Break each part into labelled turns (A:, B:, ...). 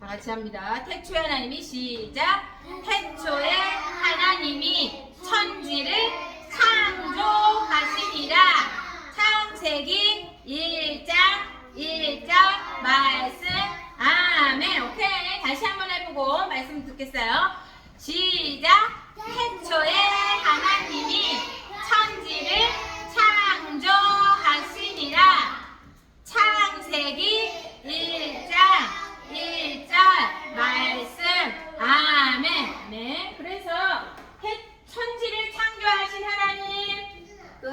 A: 다 같이 합니다. 태초에 하나님이 시작. 태초에 하나님이 천지를 창조하시니라. 창세기 1장 1절 말씀. 아멘. 오케이. 다시 한번 해보고 말씀 듣겠어요. 시작. 태초에 하나님이 천지를 창조하시니라. 창세기 1장 1절 말씀. 아멘. 네 그래서 해- 천지를 창조하신 하나님. 그,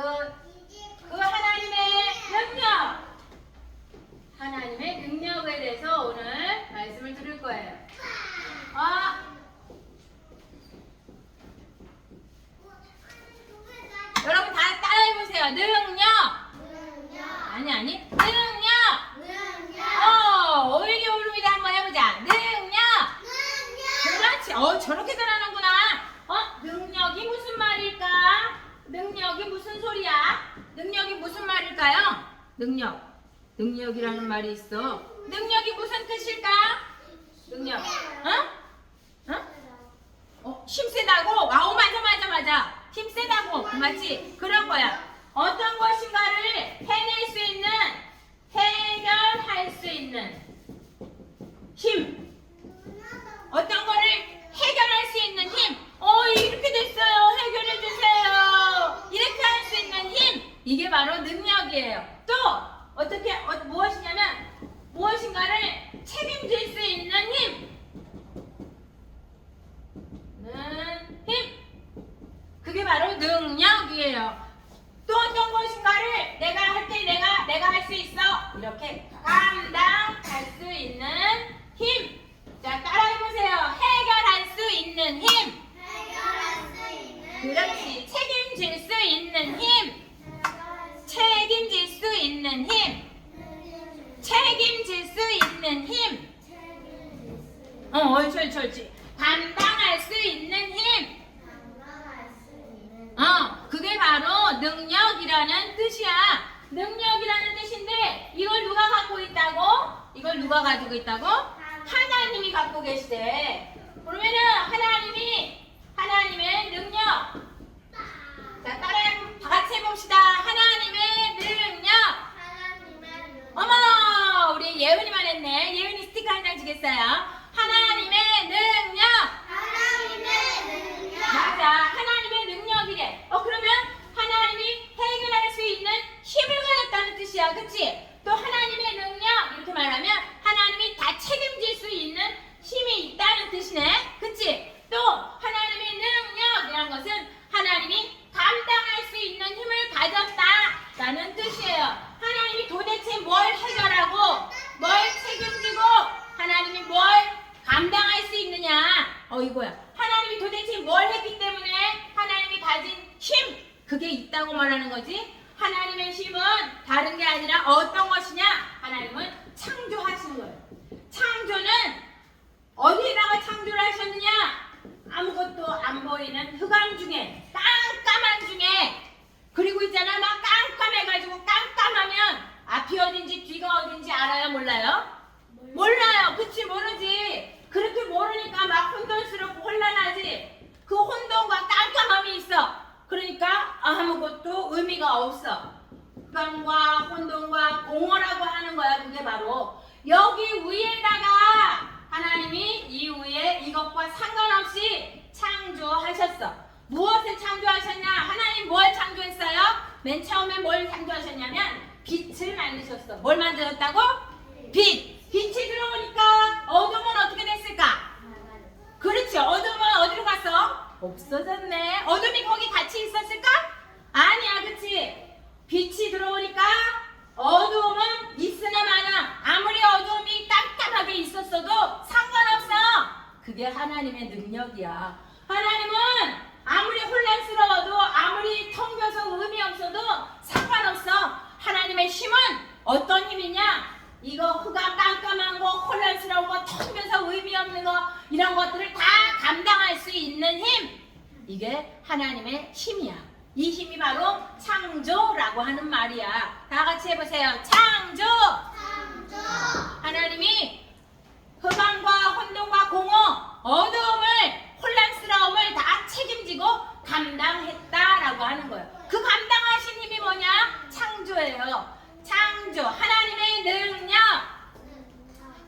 A: 그 하나님의 능력 하나님의 능력에 대해서 오늘 말씀을 들을 거예요 아 여러분 다 따라해보세요 능력 아니 아니 능력 어, 오일이 오릅니다. 한번 해보자. 능력. 그렇지. 어, 저렇게 잘하는구나. 어, 능력이 무슨 말일까? 능력이 무슨 소리야? 능력이 무슨 말일까요? 능력. 능력이라는 말이 있어. 능력이 무슨 뜻일까? 능력. 어? 어? 어, 힘세다고? 아우, 맞아, 맞아, 맞아. 맞지? 그런 거야. 어떤 것인가를 해낼 수 있는, 해결할 수 있는 힘. 어떤 거를 해결할 수 있는 힘. 어, 이렇게 됐어요. 해결해 주세요. 이렇게 할 수 있는 힘. 이게 바로 능력이에요. 또, 어떻게, 어, 무엇이냐면, 무엇인가를 책임질 수 있는 힘. 는 힘. 그게 바로 능력이에요. 또 어떤 것인가를 내가 할 때 내가 내가 할 수 있어 이렇게 감당할 수 있는 힘. 자 따라해 보세요. 해결할 수 있는 힘. 그렇지. 책임질 수 있는 힘. 책임질 수 있는 힘. 책임질 수 있는 힘. 어, 옳지, 옳지, 옳지. 감당할 수 있는 힘. 바로 능력이라는 뜻이야. 능력이라는 뜻인데 이걸 누가 갖고 있다고? 이걸 누가 가지고 있다고? 하나님이 갖고 계시대. 그러면은 하나님이 하나님의 능력. 자, 따라 다 같이 해봅시다. 하나님의 능력. 어머, 우리 예은이만 했네. 예은이 스티커 한 장 주겠어요. 하나님의 능력. 맞아. 하나님의 능력이래. 어, 그러면 하나님이 해결할 수 있는 힘을 가졌다는 뜻이야. 그치? 또 하나님의 능력, 이렇게 말하면 하나님이 다 책임질 수 있는 힘이 있다는 뜻이네. 그치? 또 하나님의 능력이라는 것은 하나님이 감당할 수 있는 힘을 가졌다라는 뜻이에요. 하나님이 도대체 뭘 해결하고 뭘 책임지고 하나님이 뭘 감당할 수 있느냐? 어 이거야. 하나님이 도대체 뭘 했기 때문에 하나님이 가진 힘 그게 있다고 말하는 거지. 하나님의 힘은 다른 게 아니라 어떤 것이냐? 하나님은 창조하시는 거예요. 창조는 어디에다가 창조를 하셨느냐? 아무것도 안 보이는 흑암 중에 깜깜한 중에 그리고 있잖아 막 깜깜해가지고 깜깜하면 앞이 어딘지 뒤가 어딘지 알아요 몰라요? 몰라요 그치 모르지 그렇게 모르니까 막 혼돈스럽고 혼란하지 그 혼돈과 깜깜함이 있어 그러니까 아무것도 의미가 없어 흑암과 혼돈과 공허라고 하는 거야 그게 바로 여기 위에다가 하나님이 이 위에 이것과 상관없이 창조하셨어 무엇을 창조하셨냐 뭘 창조했어요? 맨 처음에 뭘 창조하셨냐면 빛을 만드셨어 뭘 만들었다고? 빛 빛이 들어오니까 어둠은 어떻게 됐을까? 그렇지 어둠은 어디로 갔어? 없어졌네 어둠이 거기 같이 있었을까? 아니야 그치 빛이 들어오니까 어두움은 있으나 마나 아무리 어두움이 깜깜하게 있었어도 상관없어 그게 하나님의 능력이야 하나님은 아무리 혼란스러워도 아무리 텅 비어서 의미 없어도 상관없어 하나님의 힘은 어떤 힘이냐 이거 흑암 깜깜한 거 혼란스러운 거텅 비어서 의미 없는 거 이런 것들을 다 감당할 수 있는 힘 이게 하나님의 힘이야. 이 힘이 바로 창조라고 하는 말이야. 다 같이 해보세요. 창조! 하나님이 흑암과 혼란스러움을 다 책임지고 감당했다라고 하는 거예요. 그 감당하신 힘이 뭐냐? 창조예요. 창조. 하나님의 능력.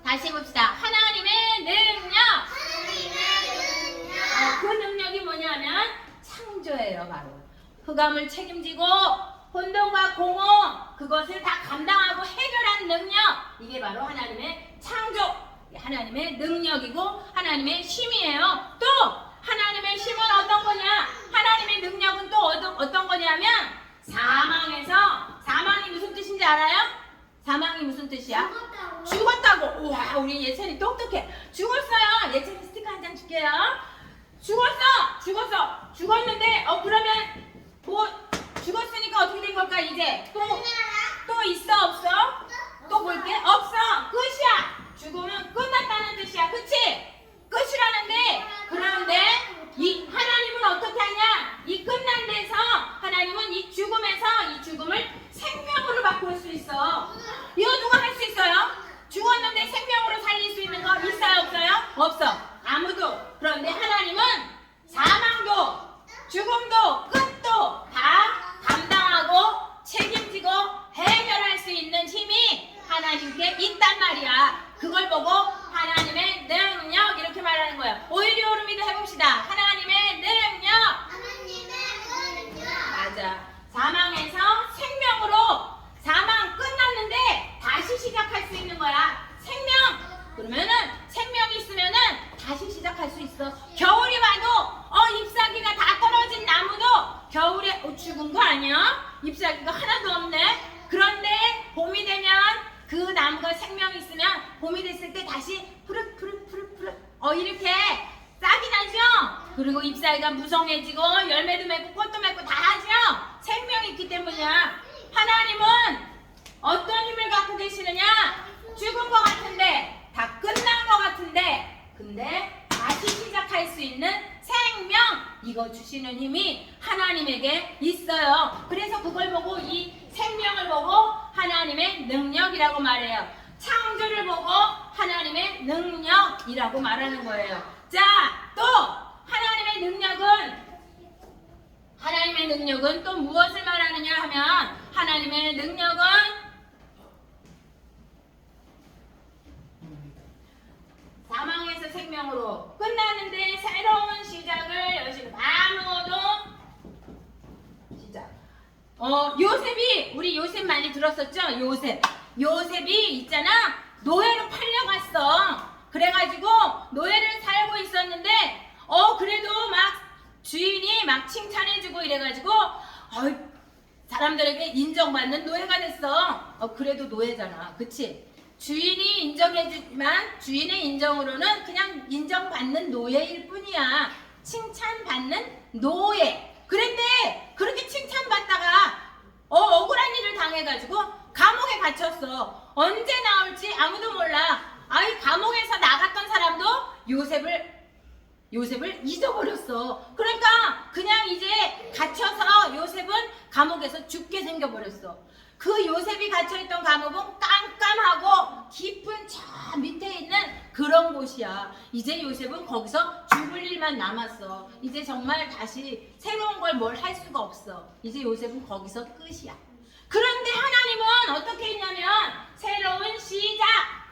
A: 다시 봅시다. 하나님의 능력. 하나님의 능력. 그 능력이 뭐냐면 창조예요, 바로. 흑암을 책임지고 혼돈과 공허 그것을 다 감당하고 해결한 능력. 이게 바로 하나님의 창조. 하나님의 능력이고 하나님의 힘이에요. 또 하나님의 힘은 어떤 거냐? 하나님의 능력은 또 어떤, 거냐면 사망에서 사망이 무슨 뜻인지 알아요? 사망이 무슨 뜻이야? 죽었다고. 우와, 우리 예찬이 똑똑해. 죽었어요. 예찬이 스티커 한 장 줄게요. 죽었어. 죽었어. 죽었는데 어 그러면 뭐 죽었으니까 어떻게 된 걸까 이제 또 또 있어 없어? 또 볼게 없어. 끝이야. 죽으면 끝났다는 뜻이야. 그치? 끝이라는데 그런데 이 하나님은 어떻게 하냐? 이 끝난 데서 하나님은 이 죽음에서 이 죽음을 생명으로 바꿀 수 있어. 이거 누가 할 수 있어요? 죽었는데 생명으로 살릴 수 있는 거 있어요 없어요? 없어. 아무도. 그런데 하나님은 사망도 죽음도 끝도 다 감당하고 책임지고 해결할 수 있는 힘이 하나님께 있단 말이야. 그걸 보고 하나님의 능력 이렇게 말하는 거예요. 오히려 오르미도 해봅시다. 하나님의 능력. 맞아. 사망에서 생명으로 사망 끝났는데 다시 시작할 수 있는 거야. 생명. 그러면은 생명이 있으면은 다시 시작할 수 있어. 겨울이 와도 어 잎사귀가 다 떨어진 나무도 겨울에 어, 죽은 거 아니야? 잎사귀가 하나도 없네. 그런데 봄이 되면 그 나무가 생명이 있으면 봄이 됐을 때 다시 푸릇 푸릇 푸릇 푸릇 어 이렇게 싹이 나죠? 그리고 잎사귀가 무성해지고 열매도 맺고 꽃도 맺고 다 하죠? 생명이 있기 때문이야. 하나님은 어떤 힘을 갖고 계시느냐? 죽은 것 같은데, 다 끝난 것 같은데, 근데 다시 시작할 수 있는 생명! 이거 주시는 힘이 하나님에게 있어요. 그래서 그걸 보고 이 생명을 보고 하나님의 능력이라고 말해요. 창조를 보고 하나님의 능력이라고 말하는 거예요. 자, 또 하나님의 능력은 하나님의 능력은 또 무엇을 말하느냐 하면 하나님의 능력은 사망에서 생명으로 끝나는데 새로운 시작을 여시는 아무도 시작. 어 요셉이 우리 요셉 많이 들었었죠? 요셉. 요셉이 있잖아 노예로 팔려갔어. 그래가지고 노예를 살고 있었는데 어 그래도 막 주인이 막 칭찬해주고 이래가지고 어, 사람들에게 인정받는 노예가 됐어. 어 그래도 노예잖아, 그치? 주인이 인정해주지만 주인의 인정으로는 그냥 인정받는 노예일 뿐이야. 칭찬받는 노예. 그런데 그렇게 칭찬받다가 어, 억울한 일을 당해가지고 감옥에 갇혔어. 언제 나올지 아무도 몰라. 아이 감옥에서 나갔던 사람도 요셉을 요셉을 잊어버렸어. 그러니까 그냥 이제 갇혀서 요셉은 감옥에서 죽게 생겨버렸어. 그 요셉이 갇혀있던 감옥은 깜깜하고 깊은 저 밑에 있는 그런 곳이야. 이제 요셉은 거기서 죽을 일만 남았어. 이제 정말 다시 새로운 걸 뭘 할 수가 없어. 이제 요셉은 거기서 끝이야. 그런데 하나님은 어떻게 했냐면 새로운 시작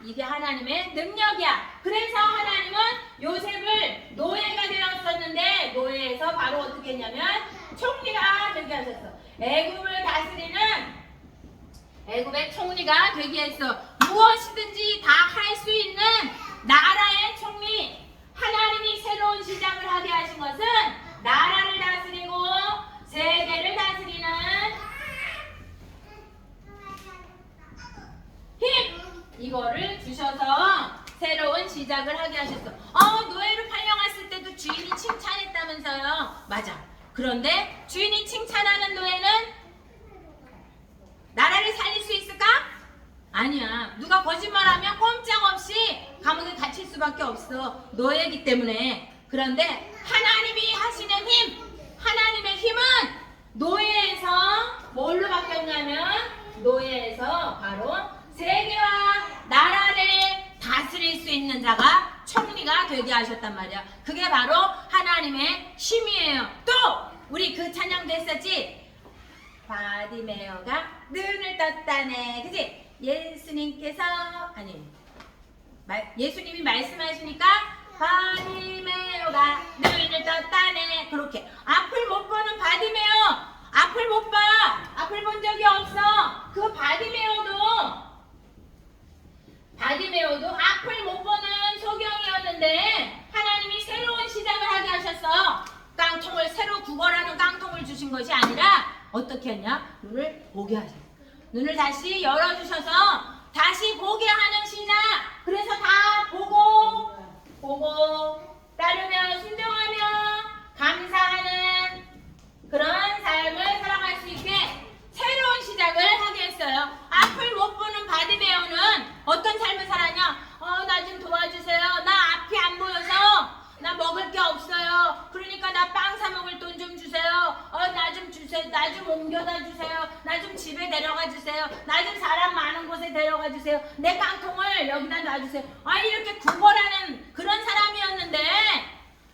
A: 이게 하나님의 능력이야. 그래서 하나님은 요셉을 노예가 되었었는데 노예에서 바로 어떻게 했냐면 총리가 되게 하셨어. 애굽을 다스리는 애굽의 총리가 되게 했어. 무엇이든지 다 할 수 있는 나라의 총리. 하나님이 새로운 시작을 하게 하신 것은 나라를 다스리고 세계를 다스리는 힘 이거를 주셔서 새로운 시작을 하게 하셨어. 어 노예로 팔려갔을 때도 주인이 칭찬했다면서요. 맞아. 그런데 주인이 칭찬하는 노예는 나라를 살릴 수 있을까? 아니야. 누가 거짓말하면 꼼짝없이 감옥에 갇힐 수밖에 없어. 노예이기 때문에. 그런데 하나님이 하시는 힘, 하나님의 힘은 노예에서 뭘로 바뀌었냐면 노예에서 바로 세계와 나라를 다스릴 수 있는 자가 총리가 되게 하셨단 말이야. 그게 바로 하나님의 힘이에요. 또 우리 그 찬양도 했었지. 바디메어가 눈을 떴다네. 그지? 예수님께서 아니 말- 예수님이 말씀하시니까 바디메오가 눈을 떴다네 그렇게 앞을 못 보는 바디메오 앞을 못 봐 앞을 본 적이 없어 그 바디메오도 바디메오도 앞을 못 보는 소경이었는데 하나님이 새로운 시작을 하게 하셨어 깡통을 새로 구걸하는 깡통을 주신 것이 아니라 어떻게 했냐? 눈을 보게 하셨어 눈을 다시 열어주셔서 다시 보게 하는 신앙. 그래서 다 보고 보고 따르며 순종하며 감사하는 그런 삶을 살아갈 수 있게 새로운 시작을 하게 했어요. 앞을 못 보는 바디베어는 어떤 삶을 살았냐? 어, 나 좀 도와주세요. 나 앞이 안 보여서 나 먹을 게 없어요. 그러니까 나 빵 사 먹을 돈 좀 주세요. 어, 나 좀 주세요. 나 좀 옮겨다 주세요. 나 좀 집에 데려가 주세요. 나 좀 사람 많은 곳에 데려가 주세요. 내 깡통을 여기다 놔주세요. 아, 이렇게 구걸하는 그런 사람이었는데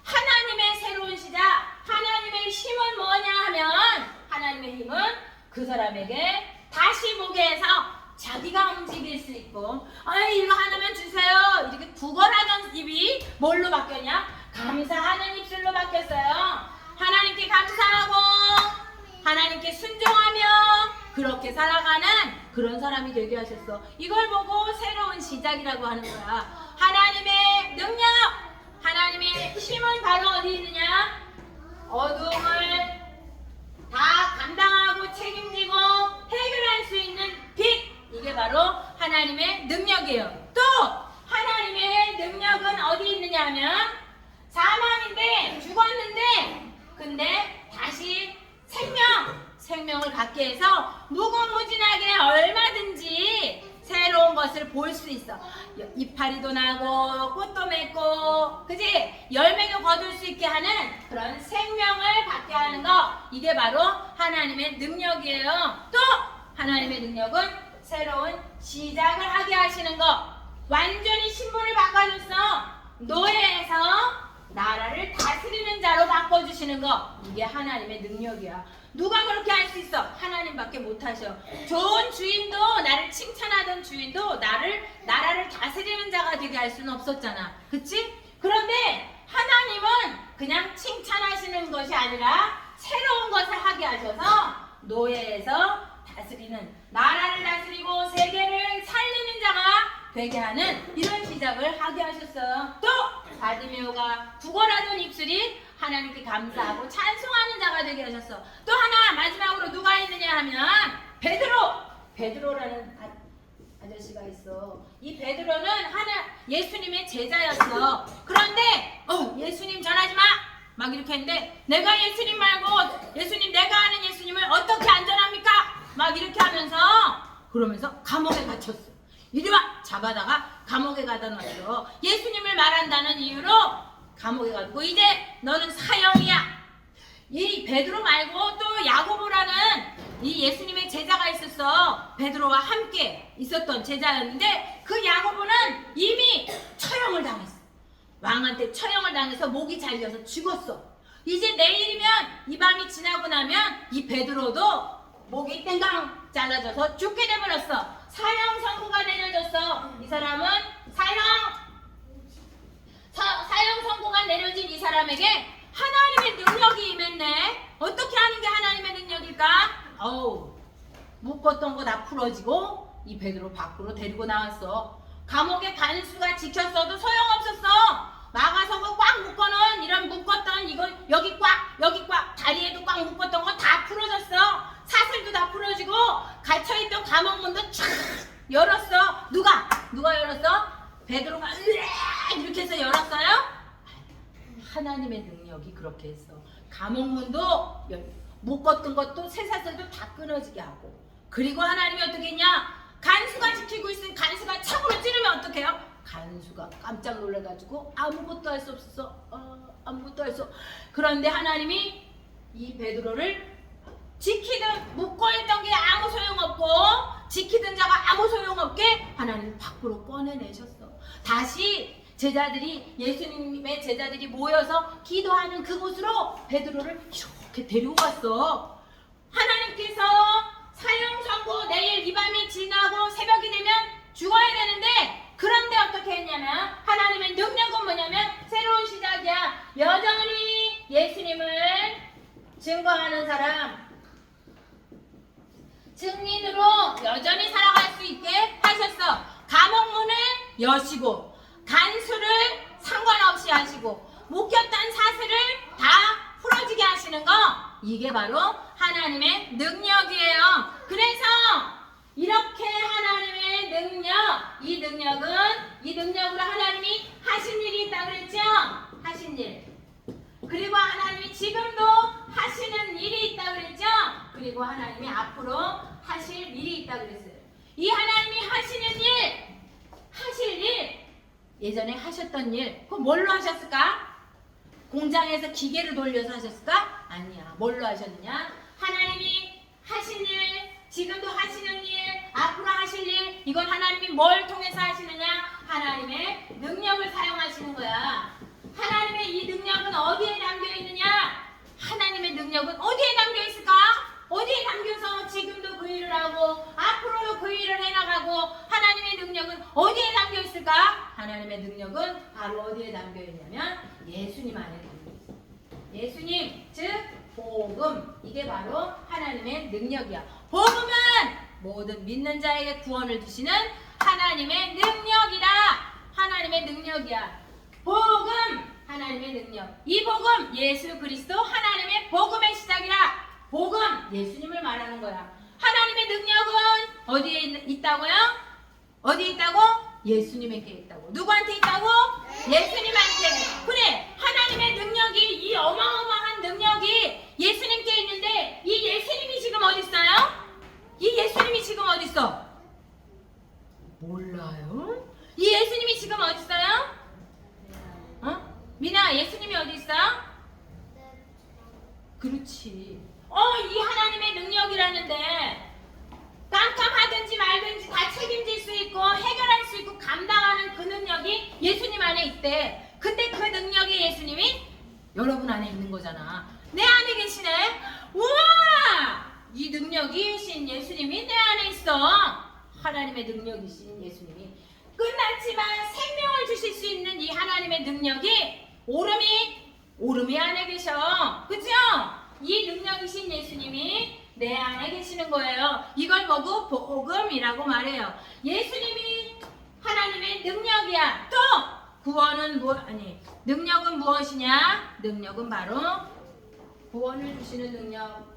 A: 하나님의 새로운 시작, 하나님의 힘은 뭐냐 하면 하나님의 힘은 그 사람에게 다시 보게 해서 자기가 움직일 수 있고 아 이거 하나만 주세요 이렇게 구걸하던 입이 뭘로 바뀌었냐 감사하는 입술로 바뀌었어요 하나님께 감사하고 그렇게 살아가는 그런 사람이 되게 하셨어. 이걸 보고 새로운 시작이라고 하는 거야. 하나님의 능력! 하나님의 힘은 바로 어디 있느냐? 어둠을 다 감당하고 책임지고 해결할 수 있는 빛! 이게 바로 하나님의 능력이에요. 또 하나님의 능력은 어디 있느냐 하면 사망인데 죽었는데 근데 다시 생명 생명을 갖게 해서 무궁무진하게 얼마든지 새로운 것을 볼 수 있어. 이파리도 나고 꽃도 맺고 그지? 열매도 거둘 수 있게 하는 그런 생명을 갖게 하는 거. 이게 바로 하나님의 능력이에요. 또 하나님의 능력은 새로운 시작을 하게 하시는 거. 완전히 신분을 바꿔줬어. 노예에서 나라를 다스리는 자로 바꿔주시는 거. 이게 하나님의 능력이야 누가 그렇게 할 수 있어 하나님밖에 못 하셔 좋은 주인도 나를 칭찬하던 주인도 나를 나라를 다스리는 자가 되게 할 수는 없었잖아 그치? 그런데 하나님은 그냥 칭찬하시는 것이 아니라 새로운 것을 하게 하셔서 노예에서 다스리는 나라를 다스리고 세계를 살리는 자가 되게 하는 이런 시작을 하게 하셨어요. 또 바디메오가 구걸하던 입술이 하나님께 감사하고 찬송하는 자가 되게 하셨어. 또 하나 마지막으로 누가 있느냐 하면 베드로. 베드로라는 아, 아저씨가 있어. 이 베드로는 하나 예수님의 제자였어. 그런데 어 예수님 전하지 마. 막 이렇게 했는데 내가 예수님 말고 예수님 내가 아는 예수님을 어떻게 안전합니까? 막 이렇게 하면서 그러면서 감옥에 갇혔어. 이리 와 잡아다가 감옥에 가다 놨어. 예수님을 말한다는 이유로 감옥에 가고 이제 너는 사형이야. 이 베드로 말고 또 야고보라는 이 예수님의 제자가 있었어. 베드로와 함께 있었던 제자였는데 그 야고보는 이미 처형을 당했어. 왕한테 처형을 당해서 목이 잘려서 죽었어. 이제 내일이면 이 밤이 지나고 나면 이 베드로도 목이 땡강 잘라져서 죽게 돼버렸어. 사형 선고가 내려졌어. 이 사람은 사형 사, 사형 선고가 내려진 이 사람에게 하나님의 능력이 임했네. 어떻게 하는 게 하나님의 능력일까? 어우, 묶었던 거 다 풀어지고 이 베드로 밖으로 데리고 나왔어. 감옥에 간수가 지켰어도 소용없었어. 막아서고 꽉 묶어놓은 이런 묶었던 이거 여기 꽉 여기 꽉 다리에도 꽉 묶었던 거 다 풀어졌어. 사슬도 다 풀어지고 갇혀있던 감옥 문도 쫙 열었어. 하나님의 능력이 그렇게 했어. 감옥문도 열- 묶었던 것도 쇠사슬도 다 끊어지게 하고 그리고 하나님이 어떻게 했냐? 간수가 지키고 있으니 간수가 창으로 찌르면 어떡해요? 간수가 깜짝 놀라가지고 아무것도 할 수 없어. 어, 아무것도 할 수. 없. 그런데 하나님이 이 베드로를 지키든 묶어있던 게 아무 소용없고 지키던 자가 아무 소용없게 하나님 밖으로 꺼내내셨어. 다시 제자들이 예수님의 제자들이 모여서 기도하는 그곳으로 베드로를 이렇게 데리고 갔어. 하나님께서 사형 선고 내일 이 밤이 지나고 새벽이 되면 죽어야 되는데 그런데 어떻게 했냐면 하나님의 능력은 뭐냐면 새로운 시작이야. 여전히 예수님을 증거하는 사람, 증인으로 여전히 살아갈 수 있게 하셨어. 감옥문을 여시고 간수를 상관없이 하시고 묶였던 사슬을 다 풀어지게 하시는 거 이게 바로 하나님의 능력이에요. 그래서 이렇게 하나님의 능력, 이 능력은 이 능력으로 하나님이 하신 일이 있다 그랬죠? 하신 일. 그리고 하나님이 지금도 하시는 일이 있다 그랬죠? 그리고 하나님이 앞으로 하실 일이 있다 그랬어요. 이 하나님이 하시는 일, 하실 일, 예전에 하셨던 일, 그거 뭘로 하셨을까? 공장에서 기계를 돌려서 하셨을까? 아니야. 뭘로 하셨느냐? 하나님이 하신 일, 지금도 하시는 일, 앞으로 하실 일, 이건 하나님이 뭘 통해서 하시느냐? 하나님의 능력을 사용하시는 거야. 하나님의 이 능력은 어디에 담겨 있느냐? 하나님의 능력은 어디에 담겨 있을까? 어디에 담겨서 지금도 그 일을 하고 앞으로도 그 일을 해나가고 하나님의 능력은 어디에 담겨 있을까? 하나님의 능력은 바로 어디에 담겨 있냐면 예수님 안에 담겨 있어. 예수님 즉 복음 이게 바로 하나님의 능력이야. 복음은 모든 믿는 자에게 구원을 주시는 하나님의 능력이다. 하나님의 능력이야. 복음 하나님의 능력. 이 복음 예수 그리스도 하나님의 복음의 시작이라. 복음 예수님을 말하는 거야. 하나님의 능력은 어디에 있- 있다고요? 어디에 있다고? 예수님에게 있다고. 누구한테 있다고? 예수님한테. 그래. 하나님의 능력이 이 어마어마한 능력이 예수님께 있는데 이 예수님이 지금 어디 있어요? 이 예수님이 지금 어디 있어? 몰라요. 이 예수님이 지금 어디 있어요? 어? 미나 예수님이 어디 있어? 그렇지. 어, 이 하나님의 능력이라는데 깜깜하든지 말든지 다 책임질 수 있고 해결할 수 있고 감당하는 그 능력이 예수님 안에 있대. 근데 그 능력이 예수님이 여러분 안에 있는 거잖아. 내 안에 계시네. 우와! 이 능력이신 예수님이 내 안에 있어. 하나님의 능력이신 예수님이 끝났지만 생명을 주실 수 있는 이 하나님의 능력이 오름이 오름이 안에 계셔. 그죠? 이 능력이신 예수님이 내 안에 계시는 거예요. 이걸 보고 복음이라고 말해요. 예수님이 하나님의 능력이야. 또 구원은 뭐 아니 능력은 무엇이냐? 능력은 바로 구원을 주시는 능력.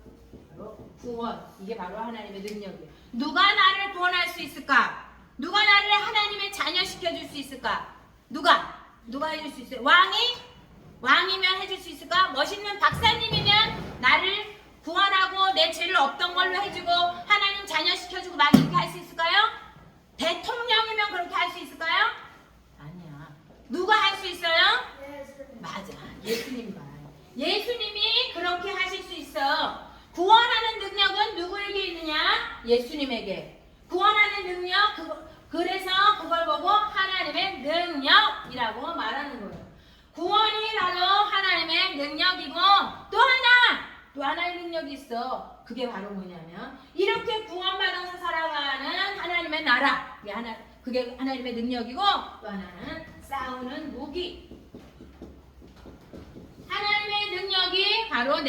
A: 바로 구원. 이게 바로 하나님의 능력이에요. 누가 나를 구원할 수 있을까? 누가 나를 하나님의 자녀 시켜줄 수 있을까? 누가? 누가 해줄 수 있어요? 왕이? 왕이면 해줄 수 있을까? 멋있는 박사님이면 나를 구원하고 내 죄를 없던 걸로 해주고 하나님 자녀 시켜주고 막 이렇게 할 수 있을까요? 대통령이면 그렇게 할 수 있을까요? 아니야. 누가 할 수 있어요? 맞아. 예수님 말. 예수님이 그렇게 하실 수 있어. 구원하는 능력은 누구에게 있느냐? 예수님에게. 구원하는 능력, 그거, 그래서 그걸 보고 하나님의 능력이라고 말하는 거예요. 구원이 바로 하나님의 능력이고 또 하나, 또 하나의 능력이 있어. 그게 바로 뭐냐면 이렇게 구원받아서 살아가는 하나님의 나라. 그게 하나, 그게 하나님의 능력이고 또 하나는 싸우는 무기. 하나님의 능력이 바로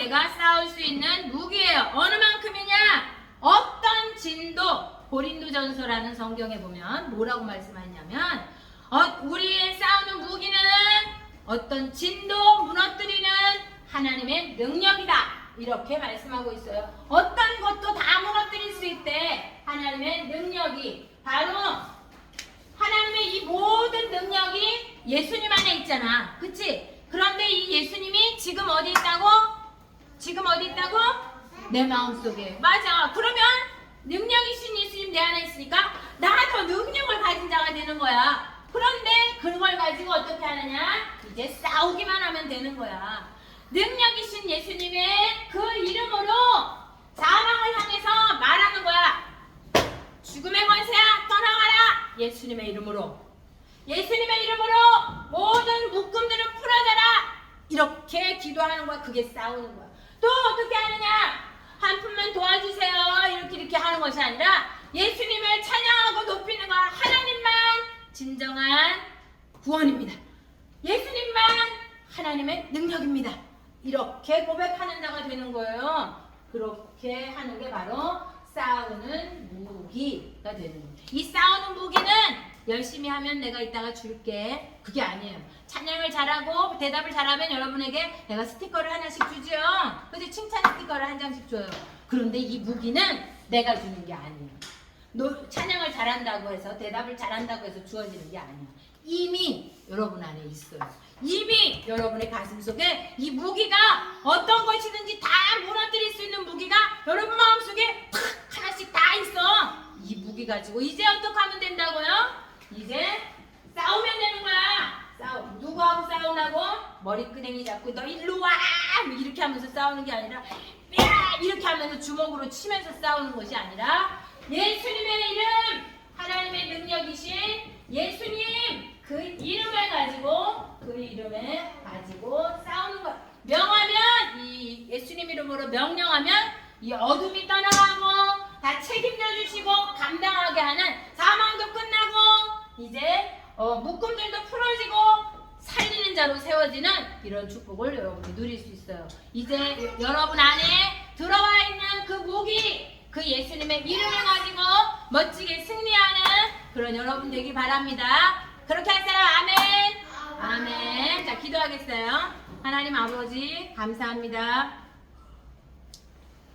A: 싸울 수 있는 무기예요. 어느 만큼이냐? 어떤 진도 고린도전서라는 성경에 보면 뭐라고 말씀하냐면 어, 우리의 싸우는 무기는 어떤 진도 무너뜨리는 하나님의 능력이다. 이렇게 말씀하고 있어요. 어떤 것도 다 무너뜨릴 수 있대. 하나님의 능력이 바로 하나님의 이 모든 능력이 예수님 안에 있잖아. 그치? 그런데 이 예수님이 지금 어디 있다고? 지금 어디 있다고? 내 마음속에. 맞아. 그러면 능력이신 예수님 내 안에 있으니까 나도 능력을 가진 자가 되는 거야. 그런데 그걸 가지고 어떻게 하느냐? 이제 싸우기만 하면 되는 거야. 능력이신 예수님의 그 이름으로 사망을 향해서 말하는 거야. 죽음의 권세야 떠나가라 예수님의 이름으로 예수님의 이름으로 모든 묶음들을 풀어져라 이렇게 기도하는 거야 그게 싸우는 거야 또 어떻게 하느냐 한 푼만 도와주세요 이렇게 이렇게 하는 것이 아니라 예수님을 찬양하고 높이는 거야 하나님만 진정한 구원입니다. 예수님만 하나님의 능력입니다. 이렇게 고백하는 자가 되는 거예요. 그렇게 하는 게 바로 싸우는 무기가 되는 거예요. 이 싸우는 무기는 열심히 하면 내가 이따가 줄게. 그게 아니에요. 찬양을 잘하고 대답을 잘하면 여러분에게 내가 스티커를 하나씩 주죠. 그래서 칭찬 스티커를 한 장씩 줘요. 그런데 이 무기는 내가 주는 게 아니에요. 노- 찬양을 잘한다고 해서 대답을 잘한다고 해서 주어지는 게 아니에요. 이미 여러분 안에 있어요. 이미 여러분의 가슴 속에 이 무기가 어떤 것이든지 다 무너뜨릴 수 있는 무기가 여러분 마음속에 탁 하나씩 다 있어. 이 무기 가지고 이제 어떻게 하면 된다고요? 이제 싸우면 되는 거야. 싸우. 누구하고 싸우라고? 머리끄댕이 잡고 너 일로 와 이렇게 하면서 싸우는 게 아니라 야 이렇게 하면서 주먹으로 치면서 싸우는 것이 아니라 예수님의 이름 하나님의 능력이신 예수님 그 이름을 가지고 그 이름을 가지고 싸우는 것 명하면 이 예수님 이름으로 명령하면 이 어둠이 떠나가고 다 책임져 주시고 감당하게 하는 사망도 끝나고 이제 어, 묶음들도 풀어지고 살리는 자로 세워지는 이런 축복을 여러분이 누릴 수 있어요. 이제 여러분 안에 들어와 있는 그 무기, 그 예수님의 이름을 가지고 멋지게 승리하는 그런 여러분 되기 바랍니다. 그렇게 할 사람 아멘. 아멘. 자, 기도하겠어요. 하나님 아버지, 감사합니다.